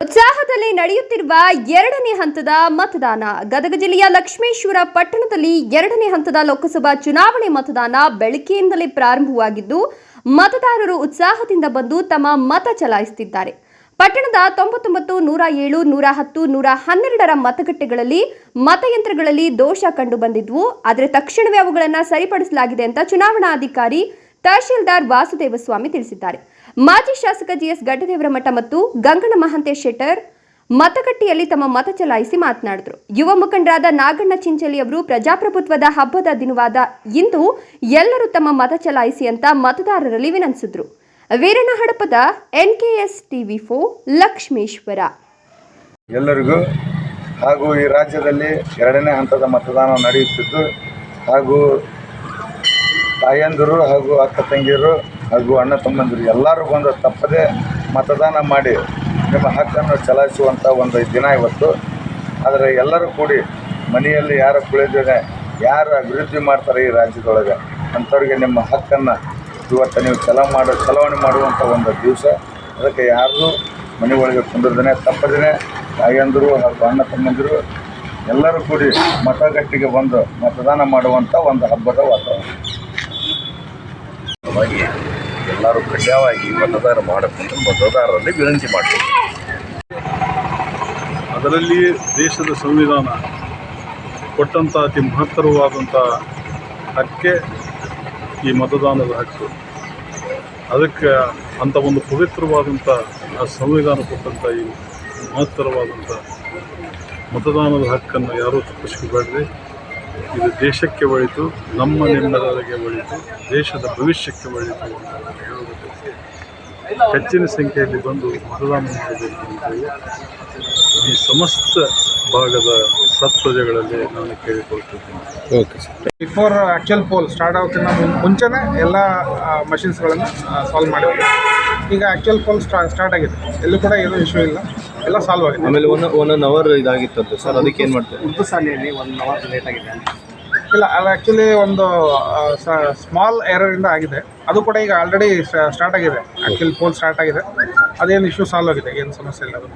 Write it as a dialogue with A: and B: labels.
A: ಉತ್ಸಾಹದಲ್ಲಿ ನಡೆಯುತ್ತಿರುವ ಎರಡನೇ ಹಂತದ ಮತದಾನ. ಗದಗ ಜಿಲ್ಲೆಯ ಲಕ್ಷ್ಮೇಶ್ವರ ಪಟ್ಟಣದಲ್ಲಿ ಎರಡನೇ ಹಂತದ ಲೋಕಸಭಾ ಚುನಾವಣೆ ಮತದಾನ ಬೆಳಗ್ಗೆಯಿಂದಲೇ ಪ್ರಾರಂಭವಾಗಿದ್ದು, ಮತದಾರರು ಉತ್ಸಾಹದಿಂದ ಬಂದು ತಮ್ಮ ಮತ ಚಲಾಯಿಸುತ್ತಿದ್ದಾರೆ. ಪಟ್ಟಣದ ತೊಂಬತ್ತೊಂಬತ್ತು, ನೂರ ಏಳು, ನೂರ ಹತ್ತು, ನೂರ ಹನ್ನೆರಡರ ಮತಗಟ್ಟೆಗಳಲ್ಲಿ ಮತಯಂತ್ರಗಳಲ್ಲಿ ದೋಷ ಕಂಡು ಬಂದಿದ್ವು ಆದರೆ ತಕ್ಷಣವೇ ಅವುಗಳನ್ನು ಸರಿಪಡಿಸಲಾಗಿದೆ ಅಂತ ಚುನಾವಣಾಧಿಕಾರಿ ತಹಶೀಲ್ದಾರ್ ವಾಸುದೇವಸ್ವಾಮಿ ತಿಳಿಸಿದ್ದಾರೆ. ಮಾಜಿ ಶಾಸಕ ಜಿಎಸ್ ಗಡ್ಡದೇವರಮಠ ಮತ್ತು ಗಂಗನ ಮಹಾಂತೇಶ್ ಶೆಟ್ಟರ್ ಮತಗಟ್ಟೆಯಲ್ಲಿ ತಮ್ಮ ಮತ ಚಲಾಯಿಸಿ ಮಾತನಾಡಿದರು. ಯುವ ಮುಖಂಡರಾದ ನಾಗಣ್ಣ ಚಿಂಚಲಿ ಅವರು ಪ್ರಜಾಪ್ರಭುತ್ವದ ಹಬ್ಬದ ದಿನವಾದ ಇಂದು ಎಲ್ಲರೂ ತಮ್ಮ ಮತ ಚಲಾಯಿಸಿ ಅಂತ ಮತದಾರರಲ್ಲಿ ವಿನಂತಿಸಿದ್ರು. Veeranna Hadapad NKS TV four Lakshmeshwar.
B: ಎಲ್ಲರಿಗೂ ಹಾಗೂ ಈ ರಾಜ್ಯದಲ್ಲಿ ಎರಡನೇ ಹಂತದ ಮತದಾನ ನಡೆಯುತ್ತಿದ್ದು ಹಾಗೂ ತಾಯಂದಿರು ಹಾಗೂ ಅಕ್ಕ ತಂಗಿಯರು ಹಾಗೂ ಅಣ್ಣ ತಮ್ಮಂದಿರು ಎಲ್ಲರೂ ಬಂದು ತಪ್ಪದೇ ಮತದಾನ ಮಾಡಿ ನಿಮ್ಮ ಹಕ್ಕನ್ನು ಚಲಾಯಿಸುವಂಥ ಒಂದು ದಿನ ಇವತ್ತು. ಆದರೆ ಎಲ್ಲರೂ ಕೂಡಿ ಮನೆಯಲ್ಲಿ ಯಾರು ಕುಳಿದಿದೆ ಯಾರು ಅಭಿವೃದ್ಧಿ ಮಾಡ್ತಾರೆ ಈ ರಾಜ್ಯದೊಳಗೆ, ಅಂಥವ್ರಿಗೆ ನಿಮ್ಮ ಹಕ್ಕನ್ನು ಇವತ್ತು ನೀವು ಚಲ ಮಾಡೋ, ಚಲಾವಣೆ ಮಾಡುವಂಥ ಒಂದು ದಿವಸ. ಅದಕ್ಕೆ ಯಾರೂ ಮನೆ ಒಳಗೆ ಕುಂದಿರ್ದೇ ತಪ್ಪದೇ ತಾಯಂದಿರು ಹಾಗೂ ಅಣ್ಣ ತಮ್ಮಂದಿರು ಎಲ್ಲರೂ ಕೂಡಿ ಮತಗಟ್ಟಿಗೆ ಬಂದು ಮತದಾನ ಮಾಡುವಂಥ ಒಂದು ಹಬ್ಬದ ವಾತಾವರಣ.
C: ಎಲ್ಲರೂ ಕಡ್ಡಾಯವಾಗಿ ಮತದಾನ ಮಾಡಬೇಕು ಮತದಾರರಲ್ಲಿ ವಿನಂತಿ ಮಾಡಬೇಕು
D: ಅದರಲ್ಲಿ ದೇಶದ ಸಂವಿಧಾನ ಕೊಟ್ಟಂಥ ಅತಿ ಮಹತ್ತರವಾದಂಥ ಹಕ್ಕೆ ಈ ಮತದಾನದ ಹಕ್ಕು. ಅದಕ್ಕೆ ಅಂಥ ಒಂದು ಪವಿತ್ರವಾದಂಥ ಆ ಸಂವಿಧಾನ ಕೊಟ್ಟಂಥ ಈ ಮಹತ್ತರವಾದಂಥ ಮತದಾನದ ಹಕ್ಕನ್ನು ಯಾರೂ ತಪ್ಪಿಸ್ಕೋಬೇಡ್ರಿ ಇದು ದೇಶಕ್ಕೆ ಒಳಿತು ನಮ್ಮ ನಿಮ್ಮೆಲ್ಲರಿಗೆ ಒಳಿತು ದೇಶದ ಭವಿಷ್ಯಕ್ಕೆ ಒಳಿತು ಅಂತ ಹೇಳುವುದಕ್ಕೆ ಹೆಚ್ಚಿನ ಸಂಖ್ಯೆಯಲ್ಲಿ ಬಂದು ಮತದಾನ ಮಾಡಬೇಕು ಅಂತೇಳಿ ಈ ಸಮಸ್ತ ಭಾಗದ ಸತ್ಪ್ರಜೆಗಳಲ್ಲಿ ನಾನು ಕೇಳಿಕೊಳ್ತಿದ್ದೇನೆ.
E: ಬಿಫೋರ್ ಆ್ಯಕ್ಚುಯಲ್ ಪೋಲ್ ಸ್ಟಾರ್ಟ್ ಆಗೋಕ್ಕಿಂತ ನಾವು ಮುಂಚೆನೇ ಎಲ್ಲ ಮಷಿನ್ಸ್ಗಳನ್ನು ಸಾಲ್ವ್ ಮಾಡಿದ್ದೀವಿ ಈಗ ಆ್ಯಕ್ಚುಯಲ್ ಪೋಲ್ ಸ್ಟಾ ಸ್ಟಾರ್ಟ್ ಆಗಿದೆ. ಎಲ್ಲೂ ಕೂಡ ಏನೂ ಇಶ್ಯೂ ಇಲ್ಲ. ಎಲ್ಲ ಸಾಲ್ವ್ ಆಗಿದೆ
F: ಆಮೇಲೆ ಒನ್ ಒನ್ ಅವರ್ ಅವರ್ ಇದಾಗಿತ್ತು ಸರ್ ಅದಕ್ಕೆ ಏನು ಮಾಡ್ತಾರೆ?
E: ಉರ್ದು ಸಾಲಿಯಲ್ಲಿ ಒನ್ ಅವರ್ ಲೇಟ್ ಆಗಿದೆ. ಇಲ್ಲ ಅದು ಆ್ಯಕ್ಚುಲಿ ಒಂದು ಸ್ಮಾಲ್ ಏರಿಂದ ಆಗಿದೆ. ಅದು ಕೂಡ ಈಗ ಆಲ್ರೆಡಿ ಸ್ಟಾರ್ಟ್ ಆಗಿದೆ. ಆ್ಯಕ್ಚುಲಿ ಪೋಲ್ ಸ್ಟಾರ್ಟ್ ಆಗಿದೆ. ಅದೇನು ಇಶ್ಯೂ ಸಾಲ್ವ್ ಆಗಿದೆ ಏನು ಸಮಸ್ಯೆ ಇಲ್ಲ ಅದು